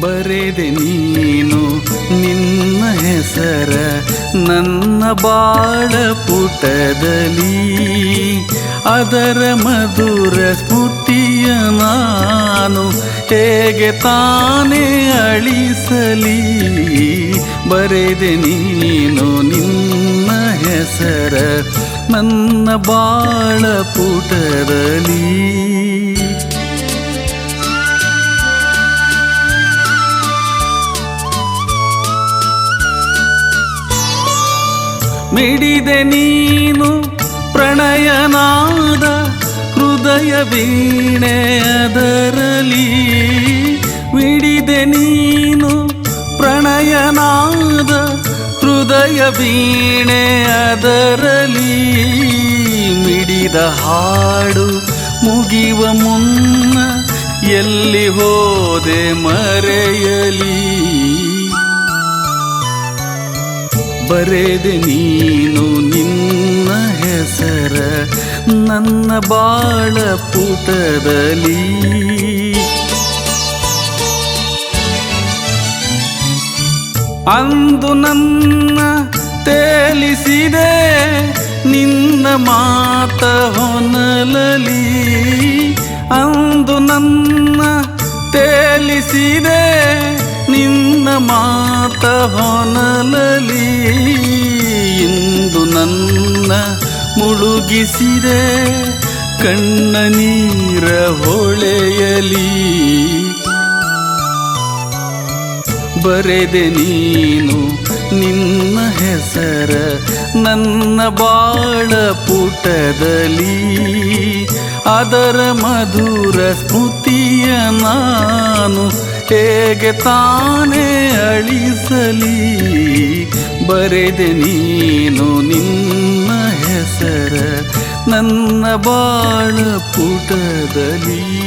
ಬರೆದೆ ನೀನು ನಿನ್ನ ಹೆಸರ ನನ್ನ ಬಾಳ ಪುಟದಲ್ಲಿ ಅದರ ಮಧುರ ಸ್ಫೂರ್ತಿಯ ನಾನು ಹೇಗೆ ತಾನೇ ಅಳಿಸಲಿ? ಬರೆದೆ ನೀನು ನಿನ್ನ ಹೆಸರ ನನ್ನ ಬಾಳ ಪುಟದಲ್ಲಿ ಮಿಡಿದೆ ನೀನು ಪ್ರಣಯನಾದ ಹೃದಯ ವೀಣೆ ಅದರಲಿ. ಮಿಡಿದೆ ನೀನು ಪ್ರಣಯನಾದ ಹೃದಯ ವೀಣೆ ಅದರಲಿ. ಮಿಡಿದ ಹಾಡು ಮುಗಿವ ಮುನ್ನ ಎಲ್ಲಿ ಹೋದೆ ಮರೆಯಲಿ. ಬರೆದೆ ನೀನು ನಿನ್ನ ಹೆಸರ, ನನ್ನ ಬಾಳ ಪುಟದಲ್ಲಿ. ಅಂದು ನನ್ನ ತೇಲಿಸಿದೆ ನಿನ್ನ ಮಾತ ಹೊನಲಲಿ. ಅಂದು ನನ್ನ ತೇಲಿಸಿದೆ ನಿನ್ನ ಮಾತ ಹೊನಲಲಿ ಇಂದು ನನ್ನ ಮುಳುಗಿಸಿದೆ. ಕಣ್ಣ ನೀರ ಹೊಳೆಯಲಿ. ಬರೆದೆ ನೀನು ನಿನ್ನ ಹೆಸರ ನನ್ನ ಬಾಳ ಪುಟದಲ್ಲಿ. ಅದರ ಮಧುರ ಸ್ಮೃತಿಯ ನಾನು ಹೇಗೆ ತಾನೇ ಅಳಿಸಲಿ ಬರೆದೆ ನೀನು ನಿನ್ನ ಹೆಸರ ನನ್ನ ಬಾಳ ಪುಟದಲ್ಲಿ.